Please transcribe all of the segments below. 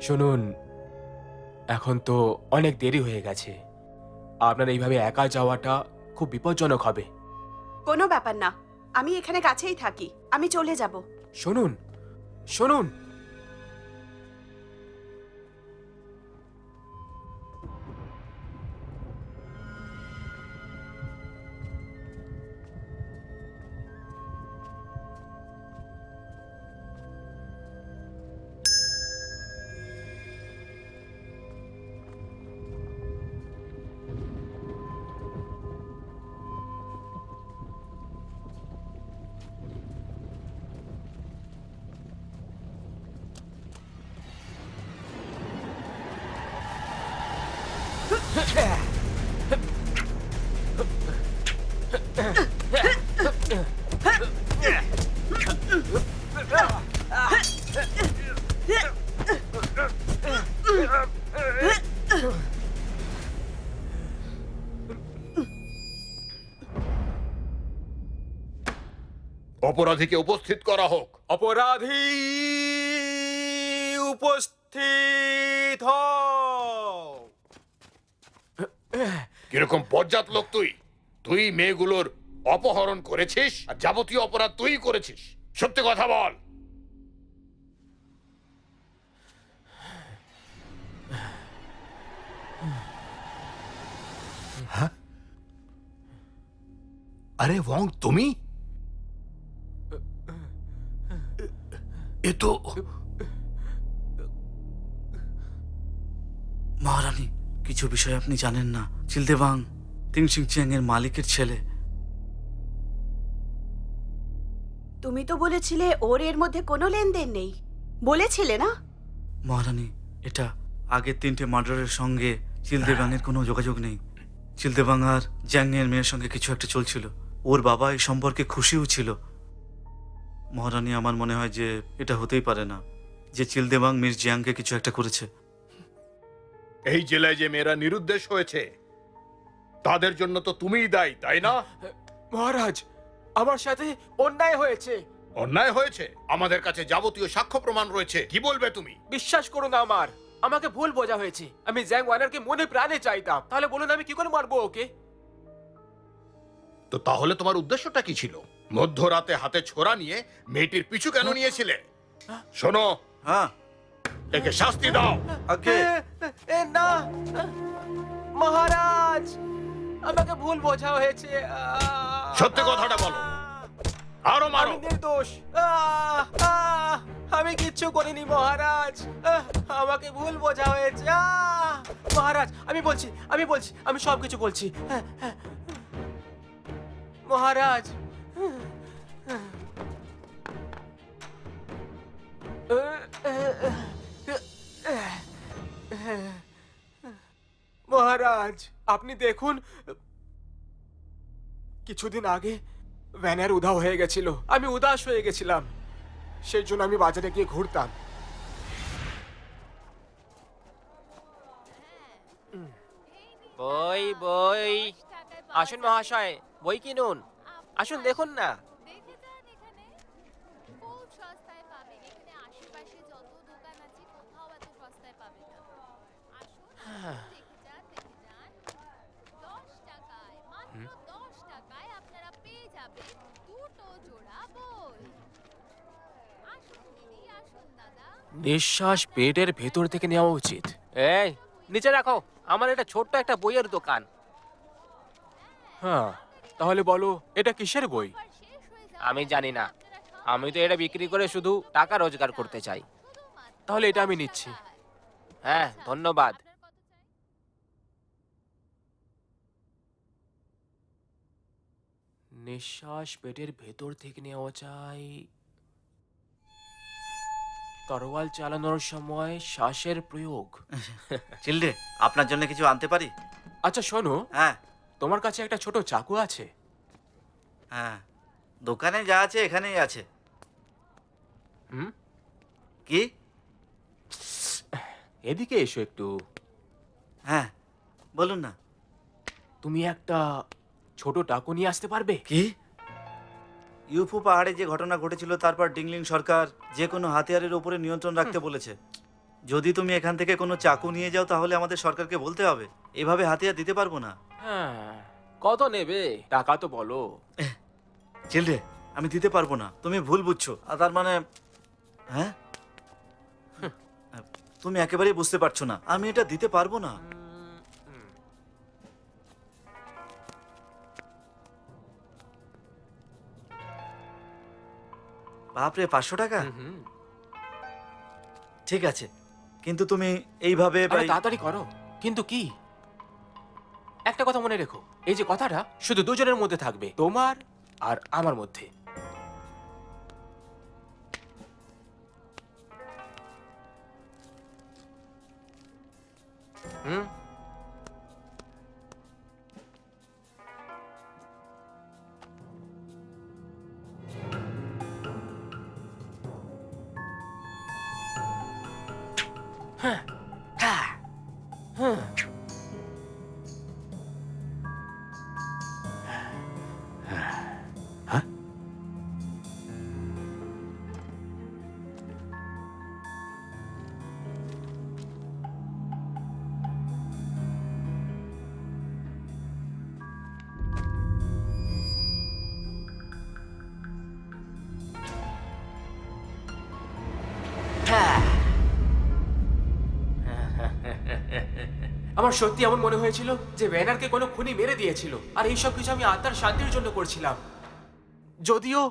শুনুন এখন তো অনেক দেরি হয়ে গেছে। আপনার এইভাবে একা যাওয়াটা খুব বিপজ্জনক হবে। কোনো ব্যাপার না আমি এখানে কাছেই থাকি আমি চলে যাব। শুনুন শুনুন। অপরাধীকে উপস্থিত করা হোক। অপরাধী উপস্থিত হও। কীরকম বজ্জাত লোক তুই? তুই মেয়েগুলোর অপহরণ করেছিস আর যাবতীয় অপরাধ তুই করেছিস। সত্যি কথা বল। আরে ওং তুমি? এ তো মহারানী কিছু বিষয় আপনি জানেন না। চিলদেবাং তিং সিং চিয়াং এর মালিকের ছেলে। তুমি তো বলেছিলে ওর এর মধ্যে কোনো লেনদেন নেই। বলেছিলে না? মহারানী এটা আগের তিনটে মার্ডারের সঙ্গে চিলদেবাং এর কোনো যোগাযোগ নেই। চিলদেবাং আর জ্যাং এর মেয়ের সঙ্গে কিছু একটা চলছিল। ওর বাবা এই সম্পর্কে খুশিও ছিল। মহারানী আমার মনে হয় যে এটা হতেই পারে না যে চিলদেবাং মির জিয়াংকে কিছু একটা করেছে। এই জেলায় যে মেয়েরা নিরুদ্দেশ হয়েছে তাদের জন্য তো তুমিই দায়ী তাই না? মহারাজ আমার সাথে অন্যায় হয়েছে। অন্যায় হয়েছে? আমাদের কাছে যাবতীয় সাক্ষ্য প্রমাণ রয়েছে। কি বলবে তুমি? বিশ্বাস করুন আমার আমাকে ভুল বোঝা হয়েছে। আমি জ্যাং ওয়ানারকে মনে প্রাণে চাইতাম। তাহলে বলুন আমি কি করে মারবো ওকে? তো তাহলে তোমার উদ্দেশ্যটা কি ছিল? মধ্যরাতে হাতে ছোরা নিয়ে মেয়েটির পিছু কেন নিয়েছিলে? শোনো। হ্যাঁ। একে শাস্তি দাও। আগে এ, না। মহারাজ আমাকে ভুল বোঝা হয়েছে। আহ, সত্যি কথাটা বলো। আরও মারো। আমি নির্দোষ। আহ, আহ, আমি কিচ্ছু করিনি মহারাজ। আহ, আমাকে ভুল বোঝা হয়েছে। আহ, মহারাজ আমি বলছি আমি বলছি আমি সব কিছু বলছি। হ্যাঁ, হ্যাঁ। মহারাজ মহারাজ, আপনি দেখুন, কিছুদিন আগে ভ্যানের উধাও হয়ে গেছিল। আমি উদাস হয়ে গেছিলাম। সেই জন্য আমি বাজারে গিয়ে ঘুরতাম। বই বই। আসুন মহাশয়, বই কিনুন। আসুন দেখুন না। দেখে যান এখানে খুব সস্তায় পাবেন এখানে আশেপাশে যত দোকান আছে কোথাও এত সস্তায় পাবেন না আসুন দেখে যান দেখে যান দশ টাকায় মাত্র দশ টাকায় আপনারা পেয়ে যাবেন দুটো জোড়া বই আসুন দিদি আসুন দাদা নিঃশ্বাস পেটের ভেতর থেকে নেওয়া উচিত। এই নিচে রাখো। আমার এটা ছোট্ট একটা বইয়ের দোকান। হ্যাঁ। তাহলে বলো এটা কিসের বই? হয়ে আমি জানি না। আমি তো এটা বিক্রি করে শুধু টাকা রোজগার করতে চাই। তাহলে এটা আমি নিচ্ছি। হ্যাঁ ধন্যবাদ। নিঃশ্বাস পেটের ভেতর থেকে নেওয়া চাই। তরোয়াল চালানোর সময় শ্বাসের প্রয়োগ। চিলডে আপনার জন্য কিছু আনতে পারি? আচ্ছা শোনো। হ্যাঁ। তোমার কাছে একটা ছোট চাকু আছে? হ্যাঁ দোকানে যা আছে এখানেই আছে। হুম? কি? এদিকে এসো একটু। হ্যাঁ বলুন না। তুমি একটা ছোট টাকু নিয়ে আসতে পারবে? কি? ইউফু পাহাড়ে যে ঘটনা ঘটেছিল তারপর ডিংলিং সরকার যে কোনো হাতিয়ারের উপরে নিয়ন্ত্রণ রাখতে বলেছে। যদি তুমি এখান থেকে কোনো চাকু নিয়ে যাও তাহলে আমাদের সরকারকে বলতে হবে। এভাবে হাতিয়ার দিতে পারব না। হ্যাঁ কত নেবে? টাকা তো বলো। চিলড্রে আমি দিতে পারব না। তুমি ভুল বুঝছ। আর তার মানে হ্যাঁ? তুমি একেবারেই বুঝতে পারছ না। আমি এটা দিতে পারব না। বাপরে পাঁচশো টাকা? ঠিক আছে। কিন্তু তুমি এইভাবে আরে প্রায়- তাড়াতাড়ি করো। কিন্তু কি? একটা কথা মনে রেখো। এই যে কথাটা শুধু দুজনের মধ্যে থাকবে তোমার আর আমার মধ্যে। হুম? আমার সত্যি এমন মনে হয়েছিল যে ব্যানারকে কোনো খুনি মেরে দিয়েছিল। আর এইসব কিছু আমি আত্মার শান্তির জন্য করছিলাম। যদিও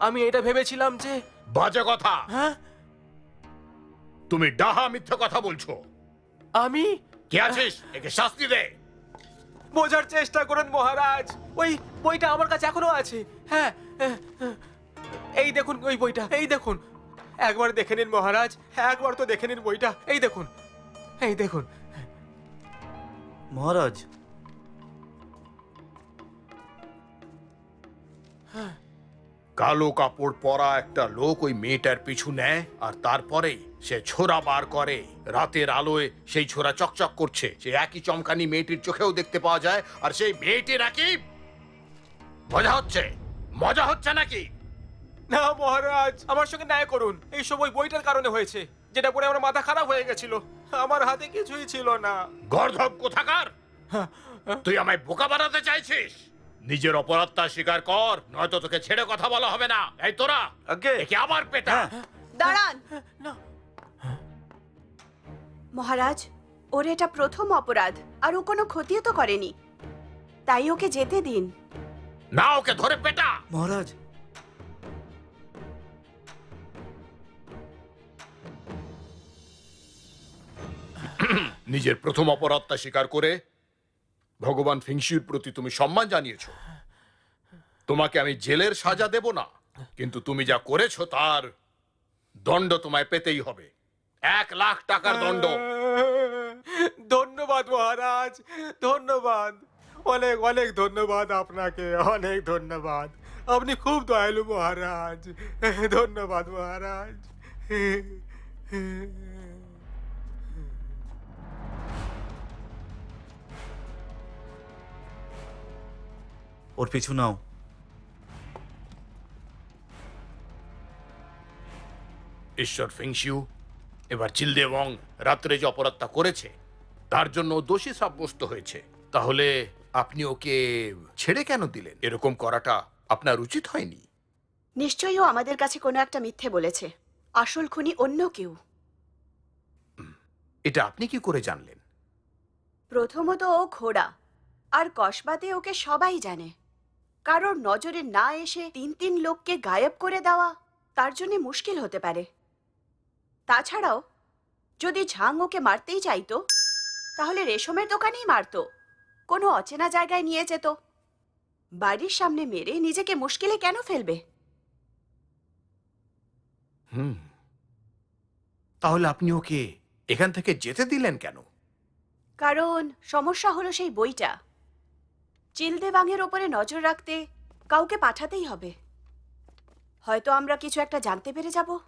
আমি এটা ভেবেছিলাম যে বাজে কথা। হ্যাঁ? তুমি ডাহা মিথ্যা কথা বলছো। আমি কে আছিস? একে শাস্তি দে। বোঝার চেষ্টা করুন মহারাজ। ওই বইটা আমার কাছে এখনও আছে। হ্যাঁ হ্যাঁ, হ্যাঁ। এই দেখুন ওই বইটা এই দেখুন। একবার দেখে নিন মহারাজ একবার তো দেখে নিন বইটা। এই দেখুন এই দেখুন। মহারাজ। কালো কাপড় পরা একটা লোক ওই মেয়েটার পিছু নেয় আর তারপরেই সে ছোরা বার করে। রাতের আলোয় সেই ছোরা চকচক করছে। সে একই চমকানি মেয়েটির চোখেও দেখতে পাওয়া যায় আর সেই মেয়েটি নাকি মজা হচ্ছে। মজা হচ্ছে নাকি? না মহারাজ আমার সঙ্গে ন্যায় করুন। এই সব ওই বইটার কারণে হয়েছে যেটা পরে আমার মাথা খারাপ হয়ে গেছিল। আমার হাতে কিছুই ছিল না। গর্ধব কোথাকার? তুই আমায় বোকা বানাতে চাইছিস? নিজের অপরাধটা স্বীকার কর নয়তো তোকে ছেড়ে কথা বলা হবে না। এই তোরা আগে। একে আবার পেটা। হ্যাঁ। দাঁড়ান। না। মহারাজ ওর এটা প্রথম অপরাধ আর ও কোনো ক্ষতিও তো করেনি। তাই ওকে যেতে দিন। না ওকে ধরে পেটা। মহারাজ নিজের প্রথম অপরাধটা স্বীকার করে ভগবান ফিংশির প্রতি তুমি সম্মান জানিয়েছ। তোমাকে আমি জেলের সাজা দেব না, কিন্তু তুমি যা করেছ তার দণ্ড তোমায় পেতেই হবে। এক লাখ টাকার দণ্ড। ধন্যবাদ মহারাজ, ধন্যবাদ। অনেক অনেক ধন্যবাদ আপনাকে, অনেক ধন্যবাদ। আপনি খুব দয়ালু মহারাজ, ধন্যবাদ মহারাজ। ওর পিছু নাও। ঈশ্বর ফিংশিউ এবার চিলদেবং রাত্রে যে অপরাধটা করেছে তার জন্য দোষী সাব্যস্ত হয়েছে। তাহলে আপনি ওকে ছেড়ে কেন দিলেন? এরকম করাটা আপনার উচিত হয়নি। নিশ্চয়ই ও আমাদের কাছে কোনো একটা মিথ্যে বলেছে। আসল খুনি অন্য কেউ। এটা আপনি কি করে জানলেন? প্রথমত ও ঘোড়া আর কসবাতে ওকে সবাই জানে। কারোর নজরে না এসে তিন তিন লোককে গায়েব করে দেওয়া তার জন্য মুশকিল হতে পারে। তাছাড়াও যদি ঝাং ওকে মারতেই চাইতো তাহলে রেশমের দোকানেই মারতো কোনো অচেনা জায়গায় নিয়ে যেত। বাড়ির সামনে মেরে নিজেকে মুশকিলে কেন ফেলবে? হুম। তাহলে আপনি ওকে এখান থেকে যেতে দিলেন কেন? কারণ সমস্যা হলো সেই বইটা। চিলদেবাংয়ের ওপরে নজর রাখতে কাউকে পাঠাতেই হবে। হয়তো আমরা কিছু একটা জানতে পেরে যাব।